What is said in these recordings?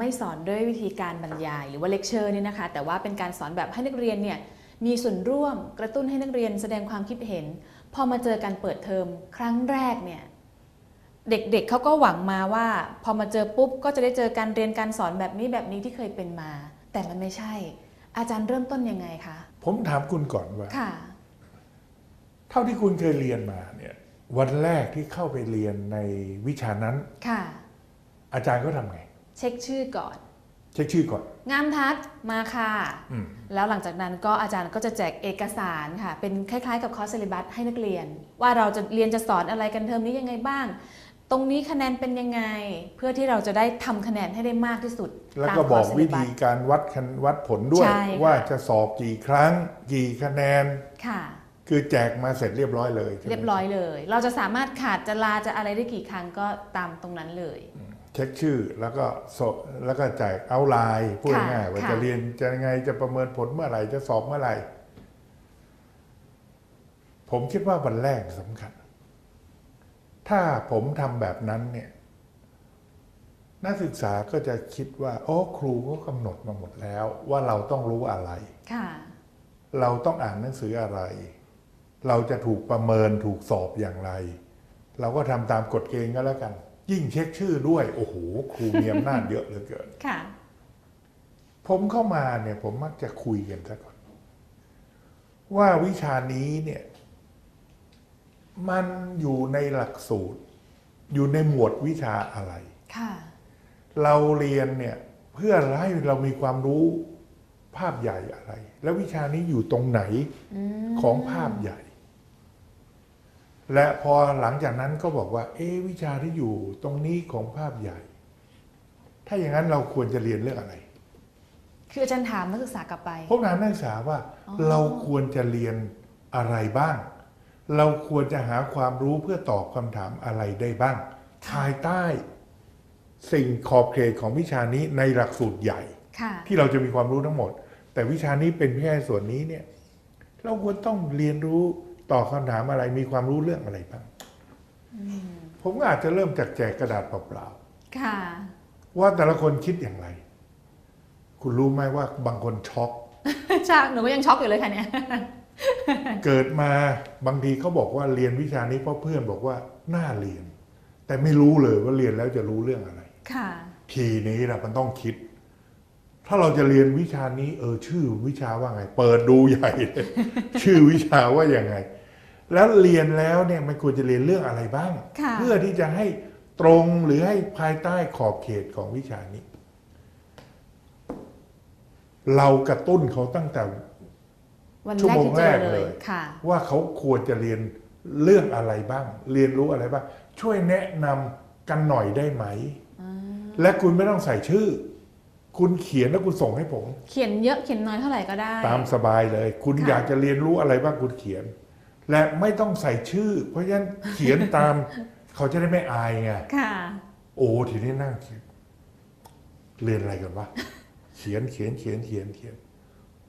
ไม่สอนด้วยวิธีการบรรยายหรือว่าเลคเชอร์เนี่ยนะคะ แต่ว่าเป็นการสอนแบบให้นักเรียนเนี่ยมีส่วนร่วมกระตุ้นให้นักเรียนแสดงความคิดเห็น พอมาเจอการเปิดเทอมครั้งแรกเนี่ยเด็กๆเขาก็หวังมาว่า พอมาเจอปุ๊บก็จะได้เจอการเรียนการสอนแบบนี้แบบนี้ที่เคยเป็นมา แต่มันไม่ใช่ อาจารย์เริ่มต้นยังไงคะผมถามคุณก่อนว่าค่ะเท่าที่คุณเคยเรียนมาเนี่ยวันแรกที่เข้าไปเรียนในวิชานั้นค่ะ อาจารย์ก็ทำไง เช็คชื่อก่อน เช็คชื่อก่อน งามทัศน์มาค่ะ อืม แล้วหลังจากนั้นก็อาจารย์ก็จะแจกเอกสารค่ะ เป็นคล้ายๆกับคอร์สเซลิบัสให้นักเรียน ว่าเราจะเรียนจะสอนอะไรกันเทอมนี้ยังไงบ้าง ตรงนี้คะแนนเป็นยังไง เพื่อที่เราจะได้ทำคะแนนให้ได้มากที่สุดแล้วตามก็บอกคร์สวิ syllabus ธีการวัดคะวัดผลด้วย ใช่ค่ะ ว่าจะสอบกี่ครั้ง กี่คะแนน ค่ะ คือแจกมาเสร็จเรียบร้อยเลยใช่ไหมเรียบร้อยเลย เราจะสามารถขาดจะลาจะอะไรได้กี่ครั้งก็ตามตรงนั้นเลย เช็คชื่อแล้วก็สอบแล้วก็แจกเอาไลน์พูดค่ะง่ายๆว่าค่ะจะเรียนจะยังไงจะประเมินผลเมื่อไหร่จะสอบเมื่อไหร่ ผมคิดว่าวันแรกสำคัญ ถ้าผมทำแบบนั้นเนี่ย นักศึกษาก็จะคิดว่าโอ้ครูก็กำหนดมาหมดแล้ว ว่าเราต้องรู้อะไรค่ะเราต้องอ่านหนังสืออะไร เราจะถูกประเมินถูกสอบอย่างไร เราก็ทำตามกฎเกณฑ์ก็แล้วกัน ยิ่งเช็คชื่อด้วย โอ้โหครูมีอำนาจเยอะเหลือเกินค่ะ ผมเข้ามาเนี่ย ผมมักจะคุยกันซะก่อน ว่าวิชานี้เนี่ย มันอยู่ในหลักสูตร อยู่ในหมวดวิชาอะไร ค่ะ เราเรียนเนี่ย เพื่อให้เรามีความรู้ภาพใหญ่อะไร แล้ววิชานี้อยู่ตรงไหนอืมของภาพใหญ่ และพอหลังจากนั้นก็บอกว่า เอ๊ะวิชาที่อยู่ตรงนี้ของภาพใหญ่ ถ้าอย่างนั้นเราควรจะเรียนเรื่องอะไร คืออาจารย์ถามนักศึกษากลับไปผมถามนักศึกษาว่าอ๋อเราควรจะเรียนอะไรบ้าง เราควรจะหาความรู้เพื่อตอบคำถามอะไรได้บ้าง ภายใต้ สิ่งขอบเขตของวิชานี้ในหลักสูตรใหญ่ค่ะที่เราจะมีความรู้ทั้งหมด แต่วิชานี้เป็นแค่ส่วนนี้เนี่ย เราควรต้องเรียนรู้ ตอบคำถามอะไรมีความรู้เรื่องอะไรบ้างผมก็อาจจะเริ่มจากแจกกระดาษเปล่าค่ะๆว่าแต่ละคนคิดอย่างไร คุณรู้ไหมว่าบางคนช็อกใช่หนูก็ยังช็อกอยู่เลยค่ะเนี่ยเกิดมาบางทีเขาบอกว่าเรียนวิชานี้เพราะเพื่อนบอกว่าน่าเรียน แต่ไม่รู้เลยว่าเรียนแล้วจะรู้เรื่องอะไร ค่ะ ทีนี้นะมันต้องคิด ถ้าเราจะเรียนวิชานี้ เออ ชื่อวิชาว่าไง เปิดดูใหญ่เลยชื่อวิชาว่าอย่างไง แล้วเรียนแล้วเนี่ยมันควรจะเรียนเรื่องอะไรบ้างค่ะเพื่อที่จะให้ตรงหรือให้ภายใต้ขอบเขตของวิชานี้ เรากระตุ้นเขาตั้งแต่วันชั่วแรกโมงที่เจแรอกเลเลยยค่ะว่าเขาควรจะเรียนเรื่องอะไรบ้าง เรียนรู้อะไรบ้าง ช่วยแนะนำกันหน่อยได้ไหม และคุณไม่ต้องใส่ชื่อ คุณเขียนแล้วคุณส่งให้ผม เขียนเยอะเขียนน้อยเท่าไหร่ก็ได้ ตามสบายเลย คุณค่ะอยากจะเรียนรู้อะไรบ้างคุณเขียน และไม่ต้องใส่ชื่อ เพราะฉะนั้นเขียนตาม เขาจะได้ไม่อายไงค่ะ โอ้ทีนี้นั่งคิดเรียนอะไรกันวะเขียนเขียนเขียนเขียนเขียน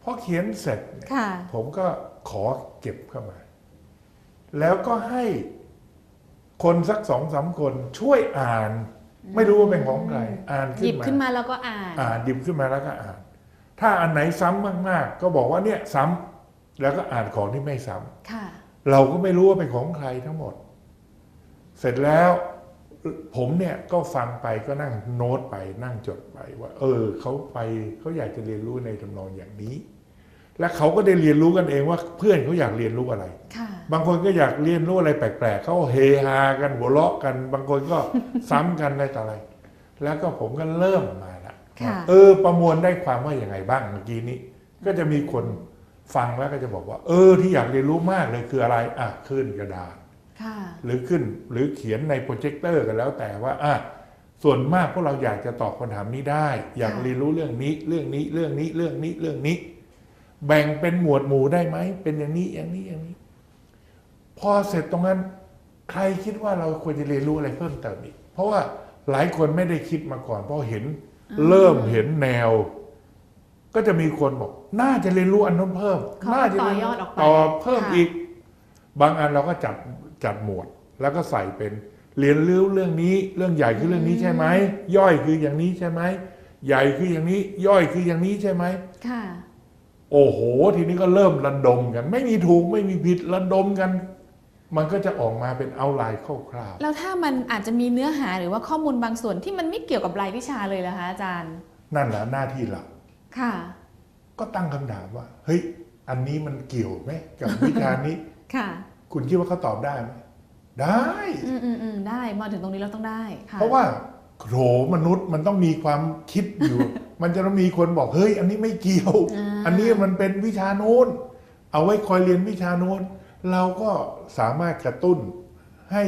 พอเขียนเสร็จเนี่ยค่ะ ผมก็ขอเก็บเข้ามา แล้วก็ให้คนสักสองสามคนช่วยอ่าน ไม่รู้ว่าเป็นของใครอ่านหขึ้ยินบมาขึ้นมาแล้วก็อ่านอ่านดิบขึ้นมาแล้วก็อ่าน ถ้าอันไหนซ้ำมากๆ ก็บอกว่าเนี่ยซ้ำแล้วก็อ่านของที่ไม่ซ้ำค่ะ เราก็ไม่รู้ว่าเป็นของใครทั้งหมด เสร็จแล้วผมเนี่ยก็ฟังไปก็นั่งโน้ตไปนั่งจดไปว่า เออเขาไปเขาอยากจะเรียนรู้ในทำนองอย่างนี้ และเขาก็ได้เรียนรู้กันเองว่าเพื่อนเขาอยากเรียนรู้อะไรค่ะ บางคนก็อยากเรียนรู้อะไรแปลกๆเขาเฮฮากันหัวเราะกัน บางคนก็ซ้ำกันอะไรต่ออะไร แล้วก็ผมก็เริ่มมาละค่ะเออ ประมวลได้ความว่าอย่างไงบ้างเมื่อกี้นี้ ก็จะมีคนฟังแล้วก็จะบอกว่า เออ ที่อยากเรียนรู้มากเลยคืออะไรอะขึ้นกระดาษค่ะหรือขึ้นหรือเขียนในโปรเจคเตอร์กันแล้วแต่ว่าอะส่วนมากพวกเราอยากจะตอบคำถามนี้ได้ อยากค่ะเรียนรู้เรื่องนี้ เรื่องนี้เรื่องนี้เรื่องนี้เรื่องนี้ แบ่งเป็นหมวดหมู่ได้ไหมเป็นอย่างนี้อย่างนี้อย่างนี้ พอเสร็จตรงนั้นใครคิดว่าเราควรจะเรียนรู้อะไรเพิ่มเติมอีก เพราะว่าหลายคนไม่ได้คิดมาก่อน เพราะเห็นเริ่มเห็นแนว ก็จะมีคนบอก น่าจะเรียนรู้อันนั้นเพิ่มเขาน่าจะต่อเรีนยรู้อดออกไปต่อเพิ่มค่ะอีก บางอันเราก็จัดจัดหมวด แล้วก็ใส่เป็นเรียนรู้เรื่องนี้ เรื่องใหญ่คือเรื่องนี้ใช่ไหมย่อยคืออย่างนี้ใช่ไหมใหญ่คืออย่างนี้ ย่อยคืออย่างนี้ใช่ไหมค่ะ โอ้โห ทีนี้ก็เริ่มระดมกัน ไม่มีถูกไม่มีผิดระดมกัน มันก็จะออกมาเป็นเอาไลน์คร่าวแล้วถ้ามันอาจจะมีเนื้อหาหรือว่าข้อมูลบางส่วนที่มันไม่เกี่ยวกับรายวิชาเลยล่ะคะอาจารย์ ๆนั่นแหละหน้าที่เราค่ะ ก็ตั้งคำถามว่า เฮ้ย อันนี้มันเกี่ยวไหมกับวิชานี้ ค่ะ คุณคิดว่าเขาตอบได้ไหมได้ อืมอืมอืมได้มาถึงตรงนี้เราต้องได้ค่ะเพราะว่าโถมนุษย์มันต้องมีความคิดอยู่ มันจะต้องมีคนบอกเฮ้ย อันนี้ไม่เกี่ยวา อันนี้มันเป็นวิชาโน้น เอาไว้คอยเรียนวิชาโน้น เราก็สามารถกระตุ้นให้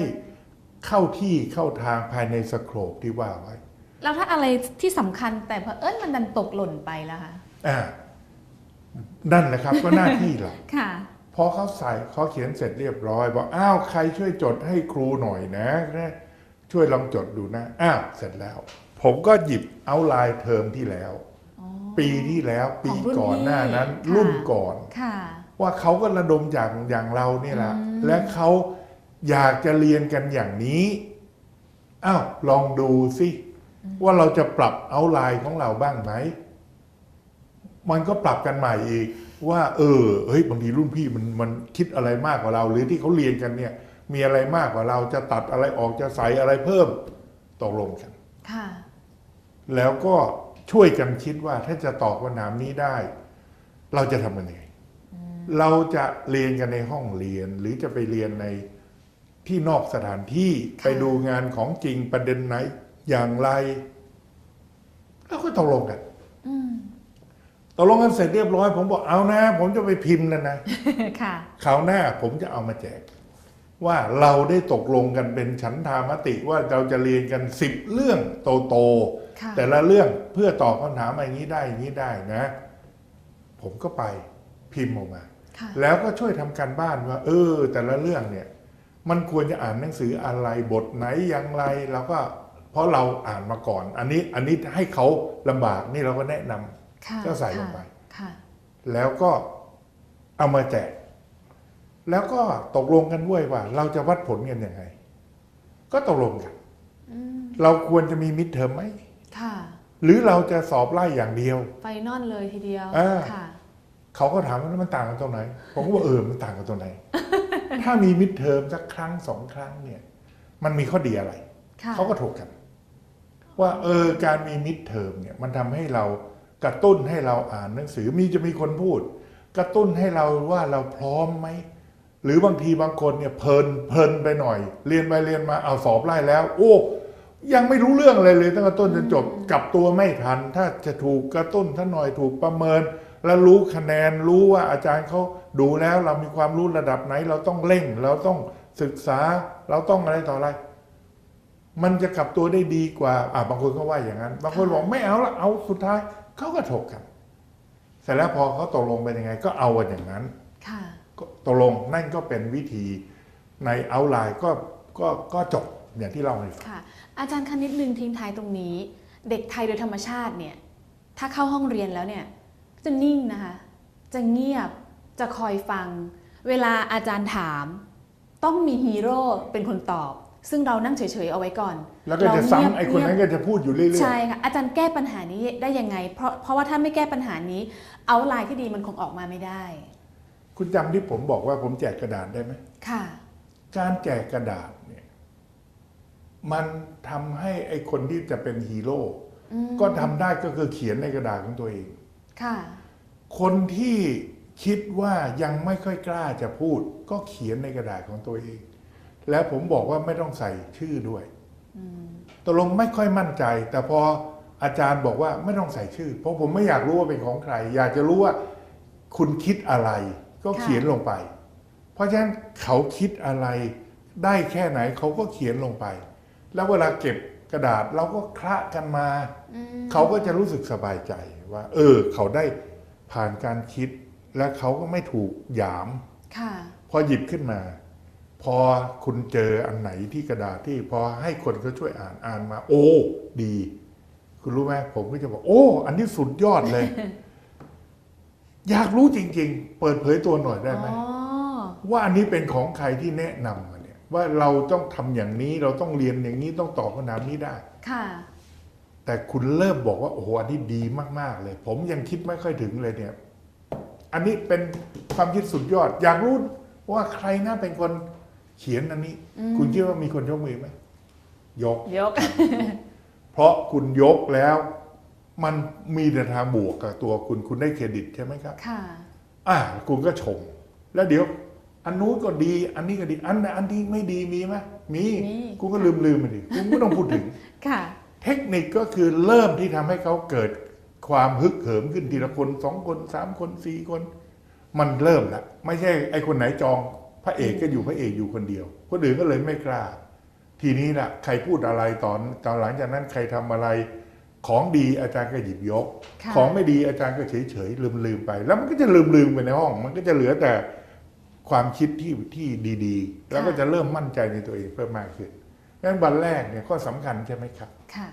เข้าที่เข้าทางภายในสโคปที่ว่าไว้ แล้วถ้าอะไรที่สำคัญแต่เผอิญมันดันตกหล่นไปล่ะคะอ่านั่นแหละครับก็หน้าที่เราค่ะพอเขาใส่เขาเขียนเสร็จเรียบร้อย บอกอ้าวใครช่วยจดให้ครูหน่อยนะนะช่วยลองจดดูนะอ้าวเสร็จแล้ว ผมก็หยิบเอาไลน์เทอมที่แล้วอ๋อปีที่แล้วปีของรุ่นก่อนหน้านั้นพี่รุ่นค่ะก่อนค่ะ ว่าเขาก็ระดมจากอย่างเราเนี่ยแหละอืมและเขาอยากจะเรียนกันอย่างนี้อ้าวลองดูสิว่าเราจะปรับเอาไลน์ของเราบ้างไหมมันก็ปรับกันใหม่อีก ว่า เออเฮ้ยบางทีรุ่นพี่มันมันคิดอะไรมากกว่าเรา หรือที่เขาเรียนกันเนี่ย มีอะไรมากกว่าเราจะตัดอะไรออกจะใส่อะไรเพิ่มตกลงกันค่ะแล้วก็ช่วยกันคิดว่าถ้าจะตอบคำถามนี้ได้ เราจะทำยังไง เราจะเรียนกันในห้องเรียน หรือจะไปเรียนในที่นอกสถานที่ค่ะไปดูงานของจริงประเด็นไหน อย่างไรแล้วก็ตกลงกันอืมตกลงกันเสร็จเรียบร้อย ผมบอกเอานะ ผมจะไปพิมพ์แล้วนะค่ะคราวหน้าผมจะเอามาแจก ว่าเราได้ตกลงกันเป็นฉันทามติว่าเราจะเรียนกันสิบเรื่องโตๆค่ะแต่ละเรื่องเพื่อตอบคำถามอย่างนี้ได้อย่างนี้ได้นะ ผมก็ไปพิมพ์ออกมาค่ะ แล้วก็ช่วยทำการบ้านว่า เออ แต่ละเรื่องเนี่ยมันควรจะอ่านหนังสืออะไรบทไหนอย่างไรเราก็เพราะเราอ่านมาก่อน อันนี้อันนี้ให้เขาลำบากนี่เราก็แนะนำค่ะก็ใส่ลงไปค่ะแล้วก็เอามาแจกแล้วก็ตกลงกันด้วยว่า เราจะวัดผลกันยังไง ก็ตกลงกันอืมเราควรจะมีมิดเทอมไหมค่ะหรือเราจะสอบไล่อย่างเดียวไฟนอลเลยทีเดียวอ่าค่ะ เขาก็ถามว่าแล้วมันต่างกันตรงไหน ผมก็บอกเออมันต่างกันตรงไหน ถ้ามีมิดเทอมสักครั้งสองครั้งเนี่ย มันมีข้อดีอะไรค่ะเขาก็ถกกัน ว่าเออการมีมิดเทอมเนี่ย มันทำให้เรากระตุ้นให้เราอ่านหนังสือมีจะมีคนพูด กระตุ้นให้เราว่าเราพร้อมไหมหรือบางทีบางคนเนี่ยเพลินเพลินไปหน่อย เรียนไปเรียนมาเอาสอบไล่แล้ว โอ้ยังไม่รู้เรื่องอะไรเลยตั้งแต่ต้นจนจบกลับตัวไม่ทัน ถ้าจะถูกกระตุ้นท่านหน่อยถูกประเมิน แล้วรู้คะแนนรู้ว่าอาจารย์เขาดูแล้วเรามีความรู้ระดับไหน เราต้องเร่ง เราต้องศึกษาเราต้องอะไรต่ออะไร มันจะกลับตัวได้ดีกว่า อ่าบางคนก็ว่าอย่างนั้น บางคนบอกไม่เอาละเอาสุดท้ายเขาก็ถกกันเสร็จแล้วพอเขาตกลงเป็นยังไง ก็เอากันอย่างนั้นค่ะก็ตกลงนั่นก็เป็นวิธีในเอาไลน์ก็ก็ก็จบอย่างที่เล่าให้ฟังค่ะ อาจารย์คะนิดนึงทิ้งท้ายตรงนี้ เด็กไทยโดยธรรมชาติเนี่ย ถ้าเข้าห้องเรียนแล้วเนี่ย จะนิ่งนะคะ จะเงียบ จะคอยฟัง เวลาอาจารย์ถาม ต้องมีฮีโร่เป็นคนตอบ ซึ่งเรานั่งเฉยๆเอาไว้ก่อน แล้วก็จะเราเงียบซ้ำไอ้คนนั้นเงียบก็จะพูดอยู่เรื่อยใช่ค่ะ อาจารย์แก้ปัญหานี้ได้ยังไง เพราะเพราะว่าถ้าไม่แก้ปัญหานี้ เอาไลน์ที่ดีมันคงออกมาไม่ได้ๆคุณจำที่ผมบอกว่าผมแจกกระดาษได้ไหมค่ะ การแจกกระดาษเนี่ย มันทำให้ไอ้คนที่จะเป็นฮีโร่อืมก็ทำได้ก็คือเขียนในกระดาษของตัวเอง ค่ะคนที่คิดว่ายังไม่ค่อยกล้าจะพูด ก็เขียนในกระดาษของตัวเอง แล้วผมบอกว่าไม่ต้องใส่ชื่อด้วยอืมตกลงไม่ค่อยมั่นใจ แต่พออาจารย์บอกว่าไม่ต้องใส่ชื่อ เพราะผมไม่อยากรู้ว่าเป็นของใคร อยากจะรู้ว่าคุณคิดอะไร ก็เขียนลงไป เพราะฉะนั้นเขาคิดอะไร ได้แค่ไหนเขาก็เขียนลงไป แล้วเวลาเก็บ กระดาษเราก็คละกันมาอืมเขาก็จะรู้สึกสบายใจว่า เออ เขาได้ผ่านการคิด และเขาก็ไม่ถูกหยามค่ะพอหยิบขึ้นมา พอคุณเจออันไหนที่กระดาษที่พอให้คนเขาช่วยอ่านอ่านมา โอ้ ดี คุณรู้ไหมผมก็จะบอก โอ้ อันนี้สุดยอดเลย อยากรู้จริง ๆ เปิดเผยตัวหน่อยได้ไหมอ๋อว่าอันนี้เป็นของใครที่แนะนำมาเนี่ย ว่าเราต้องทำอย่างนี้เราต้องเรียนอย่างนี้ต้องตอบคำถามนี้ได้ ค่ะ แต่คุณเริ่มบอกว่าโอ้โหอันนี้ดีมาก ๆ เลย ผมยังคิดไม่ค่อยถึงเลยเนี่ย อันนี้เป็นความคิดสุดยอด อยากรู้ว่าใครน่าเป็นคนเขียนอันนี้ อืม คุณคิดว่ามีคนยกมือไหมยก ยก เพราะคุณยกแล้ว มันมีแต่ทางบวกกับตัวคุณคุณได้เครดิตใช่ไหมครับ ค่ะ อ่าคุณก็ชม แล้วเดี๋ยว อันนู้นก็ดี อันนี้ก็ดี อันไหนอันที่ไม่ดีมีไหมมีมีคุณก็ลืมลืมไปดิคุณไม่ต้องพูดถึงค่ะ เทคนิคก็คือเริ่มที่ทำให้เขาเกิดความฮึกเหิมขึ้นทีละคนสองคนสามคนสี่คน มันเริ่มแล้วไม่ใช่ไอ้คนไหนจอง พระเอกก็อยู่พระเอกอยู่คนเดียว คนอื่นก็เลยไม่กล้า ทีนี้ล่ะ ใครพูดอะไรตอนตอนหลังจากนั้นใครทำอะไร ของดีอาจารย์ก็หยิบยกค่ะของไม่ดีอาจารย์ก็เฉยเฉยลืมลืมๆไป แล้วมันก็จะลืมลืมๆไปในห้อง มันก็จะเหลือแต่ ความคิดที่ที่ดี ๆ แล้วก็จะเริ่มมั่นใจในตัวเองเพิ่มมากขึ้นงั้นวันแรกเนี่ยข้อสำคัญใช่ไหมครับ ค่ะ